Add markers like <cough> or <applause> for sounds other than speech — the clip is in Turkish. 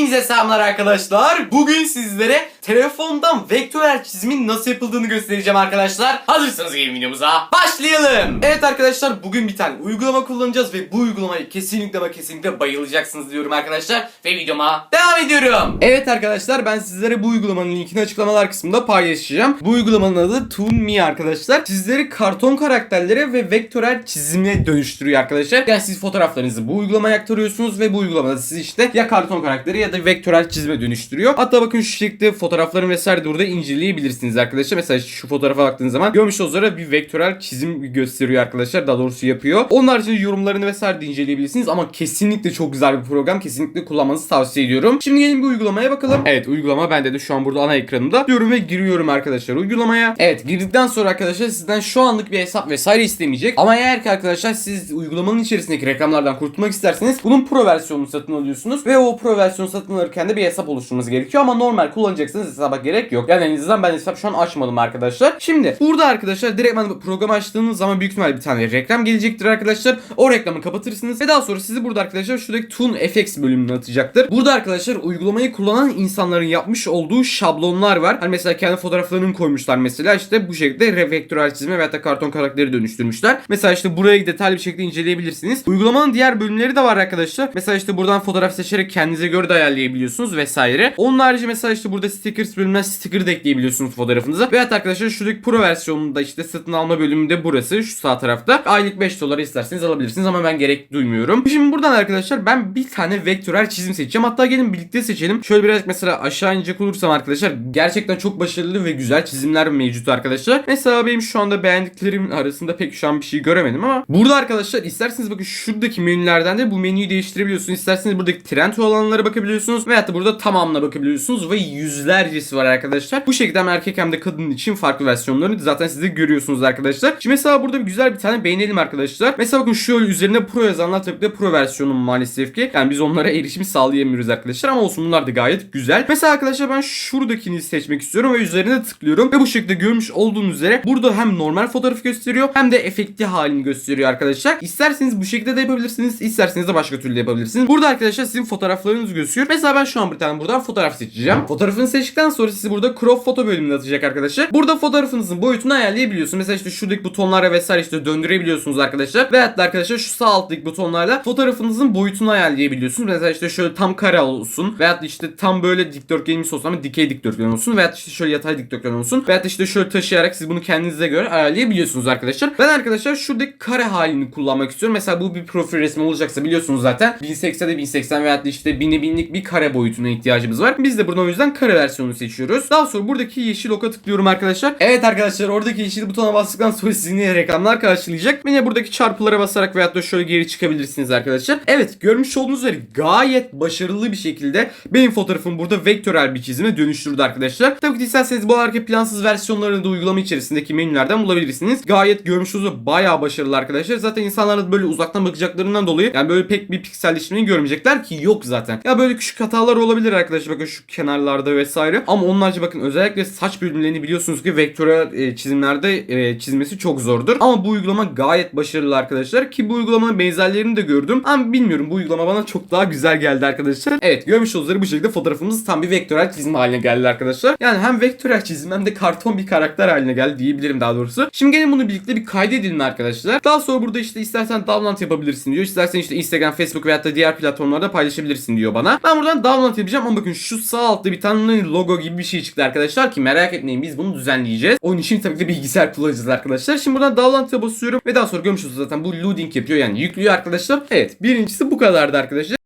Hepinize selamlar arkadaşlar. Bugün sizlere telefondan vektörel çizimin nasıl yapıldığını göstereceğim arkadaşlar. Hazırsanız gelin videomuza başlayalım. Evet arkadaşlar bugün bir tane uygulama kullanacağız ve bu uygulamayı kesinlikle ama kesinlikle bayılacaksınız diyorum arkadaşlar. Ve videoma devam ediyorum. Evet arkadaşlar ben sizlere bu uygulamanın linkini açıklamalar kısmında paylaşacağım. Bu uygulamanın adı ToonMe arkadaşlar. Sizleri karton karakterlere ve vektörel çizime dönüştürüyor arkadaşlar. Yani siz fotoğraflarınızı bu uygulamaya aktarıyorsunuz ve bu uygulamada sizi işte ya karton karakteri ya da vektörel çizime dönüştürüyor. Hatta bakın şu şekilde fotoğrafların vesaire de burada inceleyebilirsiniz arkadaşlar. Mesela şu fotoğrafa baktığınız zaman görmüş olduğunuz bir vektörel çizim gösteriyor arkadaşlar. Daha doğrusu yapıyor. Onun haricinde yorumlarını vesaire de inceleyebilirsiniz ama kesinlikle çok güzel bir program. Kesinlikle kullanmanızı tavsiye ediyorum. Şimdi gelin bir uygulamaya bakalım. Evet uygulama bende de şu an burada ana ekranımda. Diyorum ve giriyorum arkadaşlar uygulamaya. Evet girdikten sonra arkadaşlar sizden şu anlık bir hesap vesaire istemeyecek. Ama eğer ki arkadaşlar siz uygulamanın içerisindeki reklamlardan kurtulmak isterseniz bunun pro versiyonunu satın alıyorsunuz ve o pro versiyonu satın alırken de bir hesap oluşturmanız gerekiyor ama normal kullanacaksanız hesaba gerek yok. Yani en ben hesap şu an açmadım arkadaşlar. Şimdi burada arkadaşlar direkt program açtığınız zaman büyük ihtimalle bir tane reklam gelecektir arkadaşlar. O reklamı kapatırsınız ve daha sonra sizi burada arkadaşlar şuradaki Toon FX bölümüne atacaktır. Burada arkadaşlar uygulamayı kullanan insanların yapmış olduğu şablonlar var. Hani mesela kendi fotoğraflarını koymuşlar mesela işte bu şekilde revektörel çizime veya da karton karakteri dönüştürmüşler. Mesela işte burayı detaylı bir şekilde inceleyebilirsiniz. Uygulamanın diğer bölümleri de var arkadaşlar. Mesela işte buradan fotoğraf seçerek kendinize göre de ayarlayabiliyorsunuz vesaire. Onun harici mesela işte burada stickers bölümünden sticker de ekleyebiliyorsunuz fotoğrafınıza. Veyahut arkadaşlar şuradaki pro versiyonunda işte satın alma bölümünde burası şu sağ tarafta. Aylık 5 dolar isterseniz alabilirsiniz ama ben gerek duymuyorum. Şimdi buradan arkadaşlar ben bir tane vektörel çizim seçeceğim. Hatta gelin birlikte seçelim. Şöyle biraz mesela aşağı inecek olursam arkadaşlar gerçekten çok başarılı ve güzel çizimler mevcut arkadaşlar. Mesela benim şu anda beğendiklerim arasında pek şu an bir şey göremedim ama burada arkadaşlar isterseniz bakın şuradaki menülerden de bu menüyü değiştirebiliyorsunuz. İsterseniz buradaki trend olanlara bakabiliyorsunuz veyahut da burada tamamına bakabiliyorsunuz ve yüzlercesi var arkadaşlar. Bu şekilde hem erkek hem de kadın için farklı versiyonlarını zaten siz de görüyorsunuz arkadaşlar. Şimdi mesela burada bir güzel bir tane beğenelim arkadaşlar. Mesela bakın şöyle üzerine pro yazanlar tabii de pro versiyonu maalesef ki. Yani biz onlara <laughs> erişim sağlayamıyoruz arkadaşlar ama olsun bunlar da gayet güzel. Mesela arkadaşlar ben şuradakini seçmek istiyorum ve üzerine tıklıyorum ve bu şekilde görmüş olduğunuz üzere burada hem normal fotoğraf gösteriyor hem de efekti halini gösteriyor arkadaşlar. İsterseniz bu şekilde de yapabilirsiniz. isterseniz de başka türlü yapabilirsiniz. Burada arkadaşlar sizin fotoğraflarınız gösteriyor. Mesela ben şu an bir tane buradan fotoğraf seçeceğim. Fotoğrafını seçtikten sonra sizi burada crop foto bölümüne atacak arkadaşlar. Burada fotoğrafınızın boyutunu ayarlayabiliyorsunuz. Mesela işte şuradaki butonlara vesaire işte döndürebiliyorsunuz arkadaşlar. Veyahut da arkadaşlar şu sağ alttaki butonlarla fotoğrafınızın boyutunu ayarlayabiliyorsunuz. Mesela işte şöyle tam kare olsun. Veyahut işte tam böyle dikdörtgenimiz olsun ama dikey dikdörtgen olsun. Veyahut işte şöyle yatay dikdörtgen olsun. Veyahut işte şöyle taşıyarak siz bunu kendinize göre ayarlayabiliyorsunuz arkadaşlar. Ben arkadaşlar şuradaki kare halini kullanmak istiyorum. Mesela bu bir profil resmi olacaksa biliyorsunuz zaten 1080'de 1080 veyahut işte 1000'e 1000'lik bir kare boyutuna ihtiyacımız var. Biz de buradan o yüzden kare versiyonu seçiyoruz. Daha sonra buradaki yeşil oka tıklıyorum arkadaşlar. Evet arkadaşlar oradaki yeşil butona bastıktan sonra sizin yine reklamlar karşılayacak. Yine buradaki çarpılara basarak veyahut da şöyle geri çıkabilirsiniz arkadaşlar. Evet görmüş olduğunuz üzere gayet başarılı bir şekilde benim fotoğrafımı burada vektörel bir çizime dönüştürdü arkadaşlar. Tabii ki isterseniz bu arka plansız versiyonlarını da uygulama içerisindeki menülerden bulabilirsiniz. Gayet görmüş olduğunuz bayağı başarılı arkadaşlar. Zaten insanlar da böyle uzaktan bakacaklarından dolayı yani böyle pek bir pikselleşmeyi görmeyecekler ki yok zaten. Ya böyle küçük hatalar olabilir arkadaşlar bakın şu kenarlarda vesaire. Ama onlarca bakın özellikle saç bölümlerini biliyorsunuz ki vektörel e, çizimlerde e, çizmesi çok zordur. Ama bu uygulama gayet başarılı arkadaşlar ki bu uygulamanın benzerlerini de gördüm. Ama bilmiyorum bu uygulama bana çok daha güzel geldi arkadaşlar. Evet görmüş olduğunuz bu şekilde fotoğrafımız tam bir vektörel çizim haline geldi arkadaşlar. Yani hem vektörel çizim hem de karton bir karakter haline geldi diyebilirim daha doğrusu. Şimdi gelin bunu birlikte bir kaydedelim arkadaşlar. Daha sonra burada işte istersen download yapabilirsin diyor. İstersen işte Instagram, Facebook veya da diğer platformlarda paylaşabilirsin diyor bana. Ben buradan download yapacağım ama bakın şu sağ altta bir tane logo gibi bir şey çıktı arkadaşlar ki merak etmeyin biz bunu düzenleyeceğiz. Onun için tabii ki de bilgisayar kullanacağız arkadaşlar. Şimdi buradan download'a basıyorum ve daha sonra görmüşsünüz zaten bu loading yapıyor yani yüklüyor arkadaşlar. Evet birincisi bu kadardı arkadaşlar.